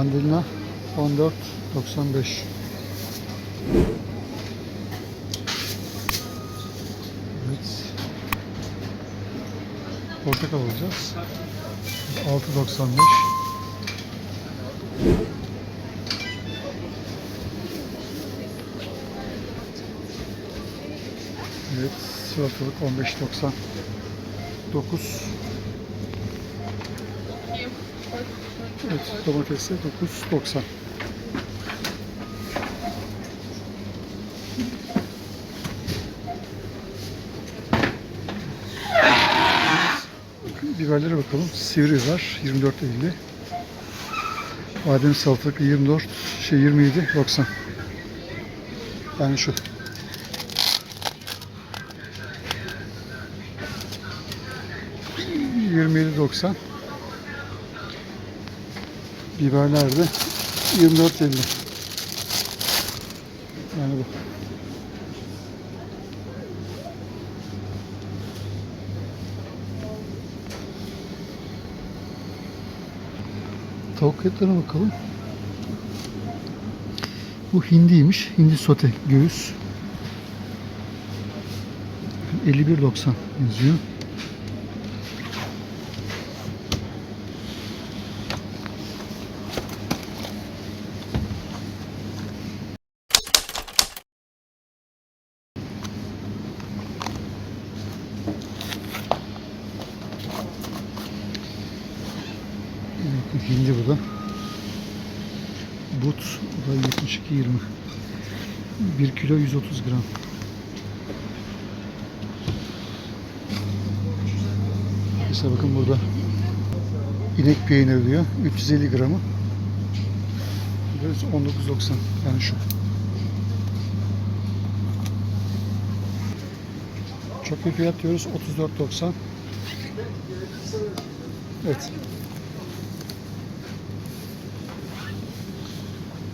Mandalina 14.95. Evet. Portakal alacağız. 6.95. Evet, salatalık 15.90. 9. Evet, domatesi 9.90. Biberlere bakalım. Sivri var 24.50. Badem salatalık 24 şey 27 90. Yani şu. Yirmi 90. Biberler de 24.50. Yani bu. Tavuk etlerine bakalım. Bu hindiymiş. Hindi sote göğüs. 51.90 yazıyor. 20. 1 kilo 130 gram. İşte bakın burada inek peyniri diyor. 350 gramı. 19.90 yani şu. Çok iyi fiyat diyoruz. 34.90. Evet.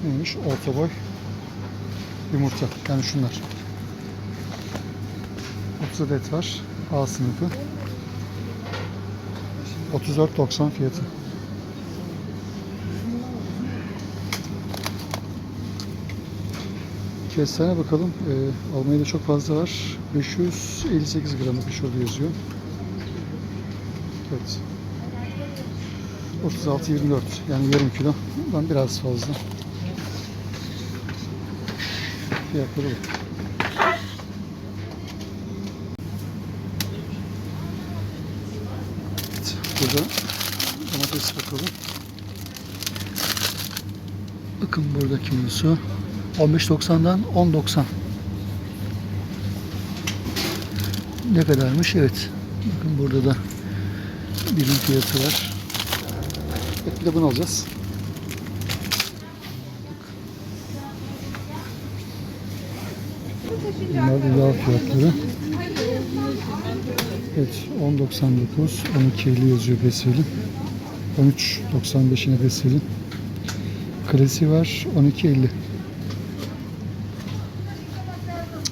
Neymiş? Orta boy yumurta. Yani şunlar. 30 adet var. A sınıfı. 34.90 fiyatı. Kestane bakalım. Ee, Almanya'da çok fazla var. 558 gramlık şurada yazıyor. Evet. 36-24 yani yarım kilo. Ben biraz fazla. Fiyatları bu. Evet, burada domates bakalım. Bakın burada kilosu 15.90'dan 10.90. Ne kadarmış? Evet. Bakın burada da birim fiyatı var. Evet, bir de bunu alacağız. Bunlar da yağ fiyatları. Evet 10.99 12.50 yazıyor Besel'in. 13.95 yine Besel'in. Klasi var 12.50.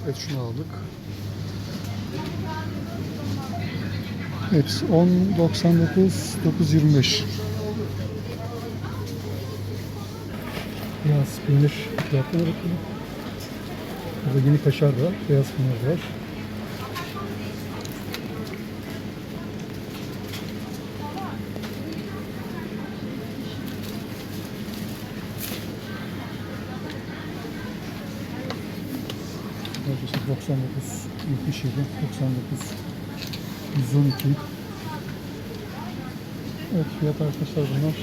Evet şunu aldık. Evet 10.99 9.25. Beyaz peynir fiyatlarına bakalım. Burada yeni kaşar var, beyaz peynir var. Neredeyse 99, 77, 99, 112. Evet fiyat arkadaşlar bunlar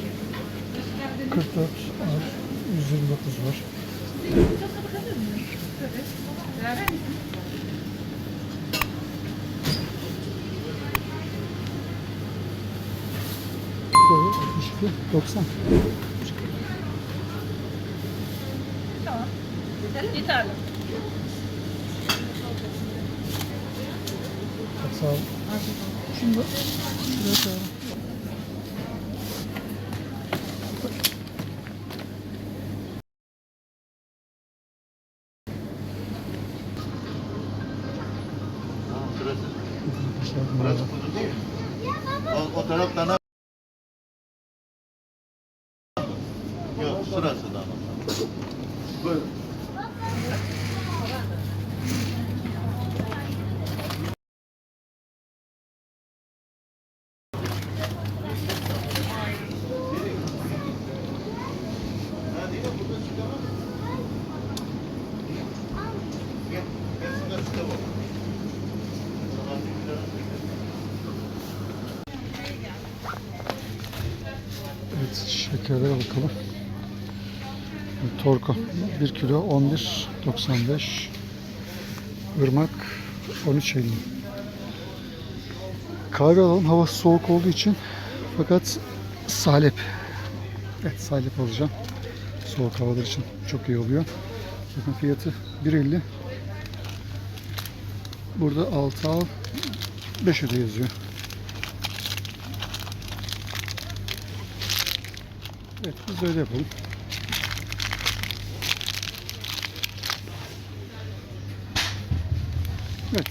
44 var, 129 var. Böyle 62, 90. Tamam. Yeterli. Çok sağ. Şunu da şuraya koyalım. Arkadaşlar bunlar da- O, o taraftan ha- Yok Evet şekerlere bakalım. Torko 1 kilo 11.95 Irmak 13.50 Kahve alalım. Hava soğuk olduğu için fakat salep. Evet salep alacağım. Soğuk havalar için çok iyi oluyor. Bakın fiyatı 1.50 Burada 6 al 5 öde yazıyor. Evet biz de öyle yapalım. Evet.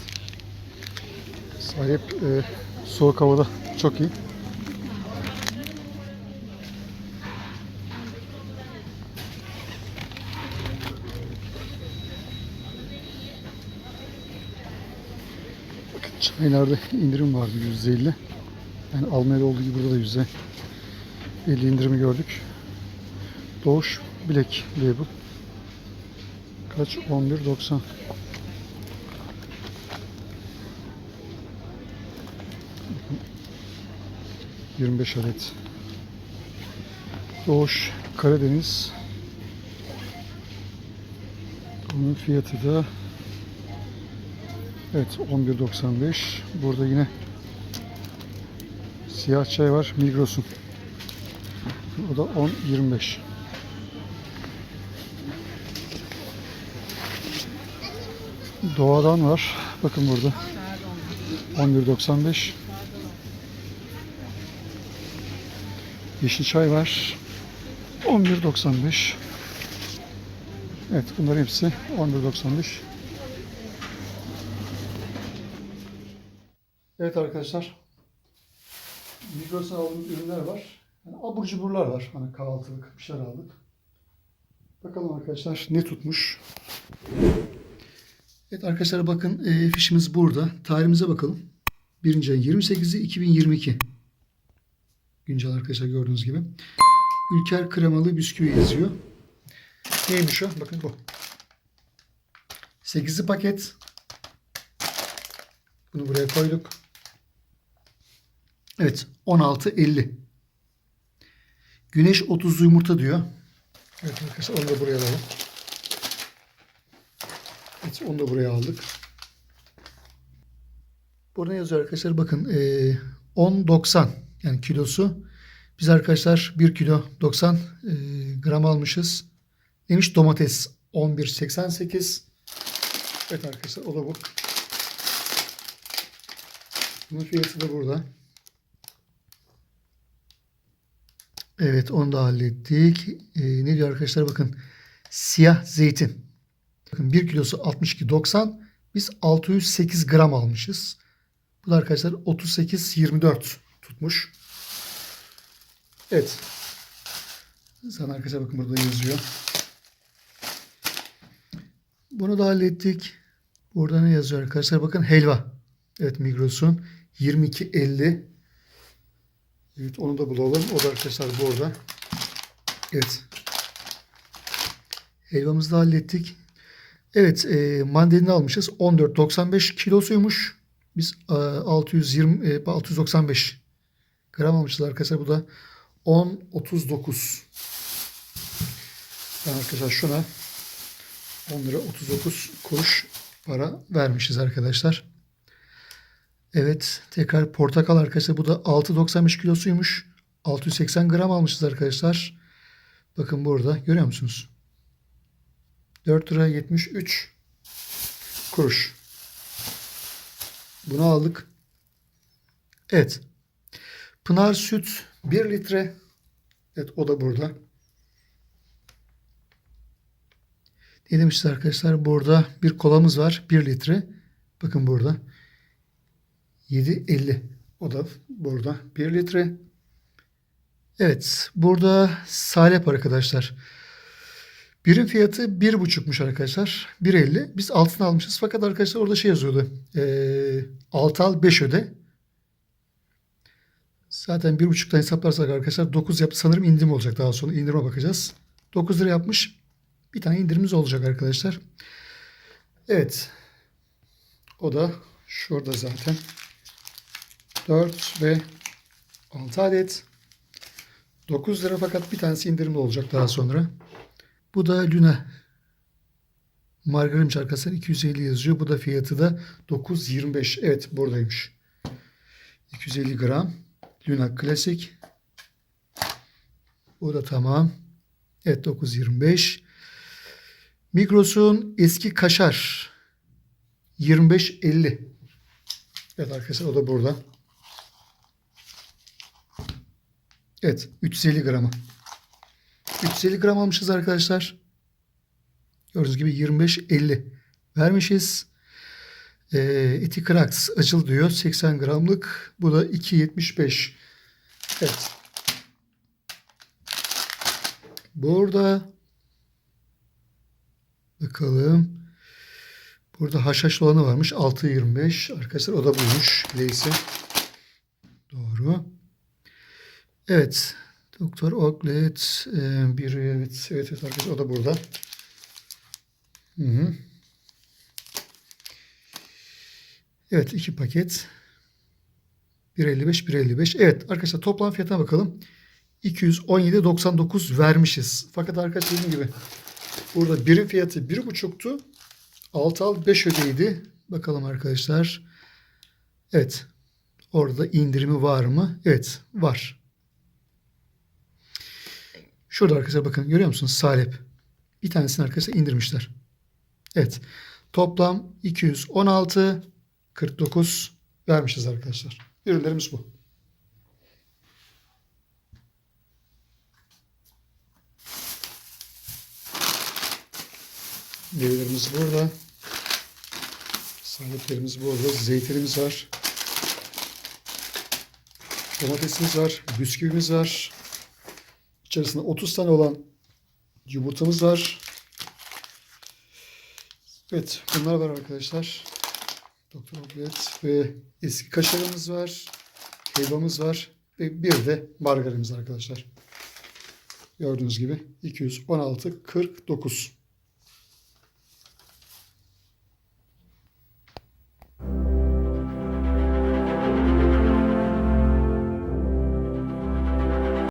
Sahip e, soğuk havada çok iyi. Çaylarda indirim vardı %50. Yani Almanya'da olduğu gibi burada da yüzde 50 indirimi gördük. Doğuş Bilek Label. Kaç? 11.90. 25 adet. Doğuş Karadeniz. Bunun fiyatı da Evet 11.95. Burada yine siyah çay var Migros'un. O da 10.25. Doğadan var. Bakın burada. 11.95. Yeşil çay var. 11.95. Evet bunların hepsi 11.95. Evet arkadaşlar. Migros'tan ürünler var. Yani abur cuburlar var. Hani kahvaltılık bir şeyler aldık. Bakalım arkadaşlar ne tutmuş. Evet arkadaşlar bakın e, fişimiz burada. Tarihimize bakalım. 1. ayın 28'i 2022. Güncel arkadaşlar gördüğünüz gibi. Ülker kremalı bisküvi yazıyor. Neymiş o? Bakın bu. 8'li paket. Bunu buraya koyduk. Evet 16.50. Güneş 30'lu yumurta diyor. Evet arkadaşlar onu da buraya alalım. Evet onu da buraya aldık. Burada yazıyor arkadaşlar? Bakın e, 10.90 yani kilosu. Biz arkadaşlar 1 kilo 90 e, gram almışız. Neymiş domates 11.88. Evet arkadaşlar o da bu. Bunun fiyatı da burada. Evet onu da hallettik. Ee, ne diyor arkadaşlar bakın. Siyah zeytin. Bakın 1 kilosu 62.90. Biz 608 gram almışız. Bu da arkadaşlar 38.24 tutmuş. Evet. Sana arkadaşlar bakın burada yazıyor. Bunu da hallettik. Burada ne yazıyor arkadaşlar? Bakın helva. Evet Migros'un 22.50. Evet onu da bulalım. O da arkadaşlar burada. Evet. Helvamızı da hallettik. Evet e, mandalini almışız. 14.95 kilosuymuş. Biz e, 620 e, 695 gram almışız arkadaşlar. Bu da 10.39. Ben arkadaşlar şuna 10 lira 39 kuruş para vermişiz arkadaşlar. Evet tekrar portakal arkadaşlar bu da 6.95 kilosuymuş. 680 gram almışız arkadaşlar. Bakın burada görüyor musunuz? 4 lira 73 kuruş. Bunu aldık. Evet. Pınar süt 1 litre. Evet o da burada. Ne demişiz arkadaşlar? Burada bir kolamız var. 1 litre. Bakın burada. 7.50. O da burada 1 litre. Evet. Burada salep arkadaşlar. Birin fiyatı 1.5'muş arkadaşlar. 1.50. Biz altını almışız. Fakat arkadaşlar orada şey yazıyordu. Ee, 6 al 5 öde. Zaten 1.5'tan hesaplarsak arkadaşlar 9 yap sanırım indirim olacak daha sonra. indirime bakacağız. 9 lira yapmış. Bir tane indirimimiz olacak arkadaşlar. Evet. O da şurada zaten. 4 ve 6 adet. 9 lira fakat bir tanesi indirimli olacak daha sonra. Bu da Luna. Margarin arkasından 250 yazıyor. Bu da fiyatı da 9.25. Evet buradaymış. 250 gram. Luna Klasik. Bu da tamam. Evet 9.25. Migros'un eski kaşar 25.50. Evet arkadaşlar o da burada. Evet 350 gramı. 350 gram almışız arkadaşlar. Gördüğünüz gibi 25.50 vermişiz. Ee, eti Krax açıl diyor. 80 gramlık. Bu da 2.75. Evet. Burada bakalım. Burada haşhaşlı olanı varmış. 6.25. Arkadaşlar o da buymuş. Neyse. Doğru. Evet. Doktor Oglet e, bir evet, evet, evet arkadaşlar o da burada. Hı hı. Evet iki paket. 1.55 1.55. Evet arkadaşlar toplam fiyatına bakalım. 217.99 vermişiz. Fakat arkadaşlar dediğim gibi burada birin fiyatı 1.5'tu. 6 al 5 ödeydi. Bakalım arkadaşlar. Evet. Orada indirimi var mı? Evet var. Şurada arkadaşlar bakın görüyor musunuz? Salep. Bir tanesini arkadaşlar indirmişler. Evet. Toplam 216 49 vermişiz arkadaşlar. Ürünlerimiz bu. Meyvelerimiz burada. Saleplerimiz burada. Zeytinimiz var. Domatesimiz var. Bisküvimiz var. İçerisinde 30 tane olan yumurtamız var. Evet bunlar var arkadaşlar. Doktor Oblet ve eski kaşarımız var. Helvamız var. Ve bir de margarinimiz arkadaşlar. Gördüğünüz gibi 216.49.